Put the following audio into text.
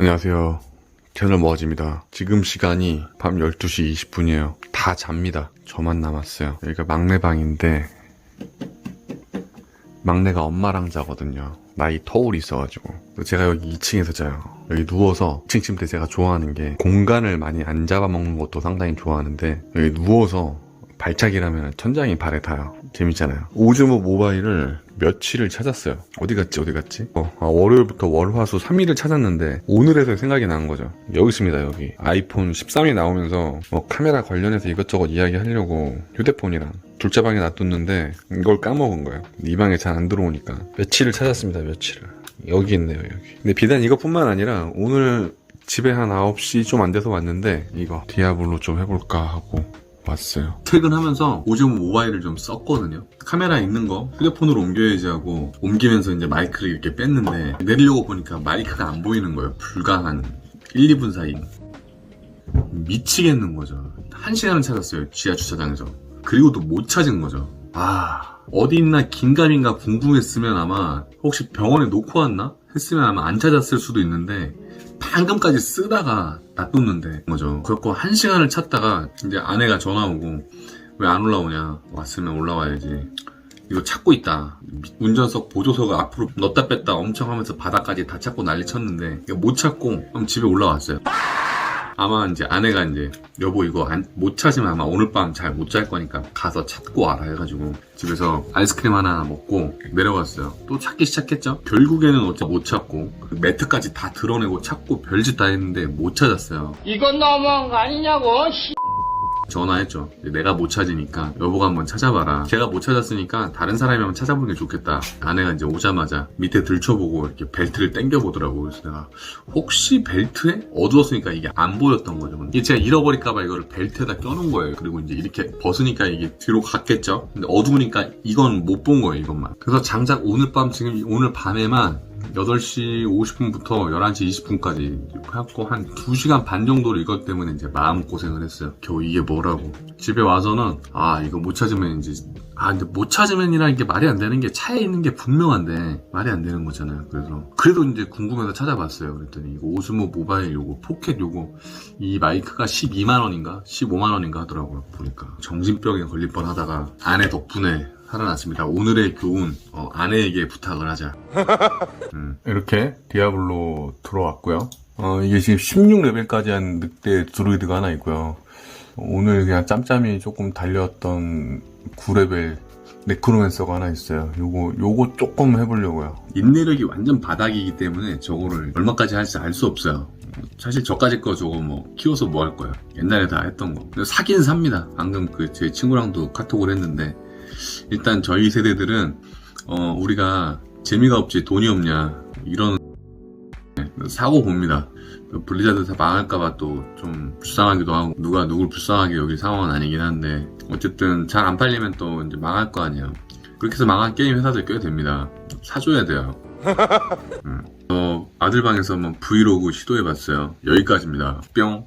안녕하세요. 채널 모아집니다. 지금 시간이 밤 12시 20분이에요. 다 잡니다. 저만 남았어요. 여기가 막내 방인데, 막내가 엄마랑 자거든요. 나이 터울이 있어가지고. 제가 여기 2층에서 자요. 여기 누워서 2층 침대 제가 좋아하는 게 공간을 많이 안 잡아먹는 것도 상당히 좋아하는데, 여기 누워서 발차기라면 천장이 발에 닿아요. 재밌잖아요. 오즈모 모바일을 며칠을 찾았어요. 어디 갔지, 어디 갔지? 어, 아, 월요일부터 월화수 3일을 찾았는데, 오늘에서 생각이 난 거죠. 여기 있습니다, 여기. 아이폰 13이 나오면서, 뭐, 카메라 관련해서 이것저것 이야기 하려고 휴대폰이랑 둘째 방에 놔뒀는데, 이걸 까먹은 거예요. 이 방에 잘 안 들어오니까. 며칠을 찾았습니다, 며칠을. 여기 있네요, 여기. 근데 비단 이것뿐만 아니라, 오늘 집에 한 9시 좀 안 돼서 왔는데, 이거, 디아블로 좀 해볼까 하고, 왔어요. 퇴근하면서 오즈모 모바일을 좀 썼거든요. 카메라 있는 거 휴대폰으로 옮겨야지 하고 옮기면서 이제 마이크를 이렇게 뺐는데 내리려고 보니까 마이크가 안 보이는 거예요. 불과 한 1, 2분 사이. 미치겠는 거죠. 한 시간을 찾았어요. 지하 주차장에서. 그리고도 못 찾은 거죠. 아, 어디 있나 긴가민가 궁금했으면 아마 혹시 병원에 놓고 왔나? 했으면 아마 안 찾았을 수도 있는데 방금까지 쓰다가 놔뒀는데 거죠. 그렇고 한 시간을 찾다가 이제 아내가 전화 오고 왜 안 올라오냐? 왔으면 올라와야지. 이거 찾고 있다. 운전석 보조석을 앞으로 넣다 뺐다 엄청 하면서 바닥까지 다 찾고 난리 쳤는데 이거 못 찾고 집에 올라왔어요 아마 이제 아내가 이제 여보 이거 안- 못 찾으면 아마 오늘 밤 잘 못 잘 거니까 가서 찾고 와라 해가지고 집에서 아이스크림 하나 먹고 내려갔어요. 또 찾기 시작했죠. 결국에는 어째 못 찾고 그 매트까지 다 드러내고 찾고 별짓 다 했는데 못 찾았어요. 이건 너무한 거 아니냐고, 씨. 전화했죠. 내가 못 찾으니까 여보가 한번 찾아봐라. 제가 못 찾았으니까 다른 사람이 한번 찾아보는 게 좋겠다. 아내가 이제 오자마자 밑에 들춰보고 이렇게 벨트를 당겨보더라고. 그래서 내가 혹시 벨트에 어두웠으니까 이게 안 보였던 거죠. 이게 제가 잃어버릴까봐 이거를 벨트에다 껴놓은 거예요. 그리고 이제 이렇게 벗으니까 이게 뒤로 갔겠죠. 근데 어두우니까 이건 못 본 거예요. 이것만. 그래서 장작 오늘 밤 지금 오늘 밤에만 8시 50분부터 11시 20분까지 해갖고 한 2시간 반 정도를 이것 때문에 이제 마음고생을 했어요. 겨우 이게 뭐라고. 집에 와서는, 아, 이거 못 찾으면 이제, 아, 근데 못 찾으면이라는 게 말이 안 되는 게 차에 있는 게 분명한데, 말이 안 되는 거잖아요. 그래서. 그래도 이제 궁금해서 찾아봤어요. 그랬더니, 이거 오스모 모바일 요거, 포켓 요거, 이 마이크가 12만원인가? 15만원인가 하더라고요. 보니까. 정신병에 걸릴 뻔 하다가, 아내 덕분에 살아났습니다. 오늘의 교훈, 어, 아내에게 부탁을 하자. 음, 이렇게 디아블로 들어왔고요. 어, 이게 지금 16레벨까지 한 늑대 드루이드가 하나 있고요. 오늘 그냥 짬짬이 조금 달렸던 9레벨 네크로맨서가 하나 있어요. 요거, 요거 조금 해보려고요. 인내력이 완전 바닥이기 때문에 저거를 얼마까지 할지 알 수 없어요. 사실 저까지 거 저거 뭐 키워서 뭐 할 거예요. 옛날에 다 했던 거. 사긴 삽니다. 방금 그 제 친구랑도 카톡을 했는데 일단 저희 세대들은 어, 우리가 재미가 없지 돈이 없냐 이런 사고 봅니다. 블리자드 다 망할까봐 또 좀 불쌍하기도 하고 누가 누굴 불쌍하게 여길 상황은 아니긴 한데 어쨌든 잘 안 팔리면 또 이제 망할 거 아니에요. 그렇게 해서 망한 게임 회사들 꽤 됩니다. 사줘야 돼요. 음. 어, 아들 방에서 한번 브이로그 시도해봤어요. 여기까지입니다. 뿅.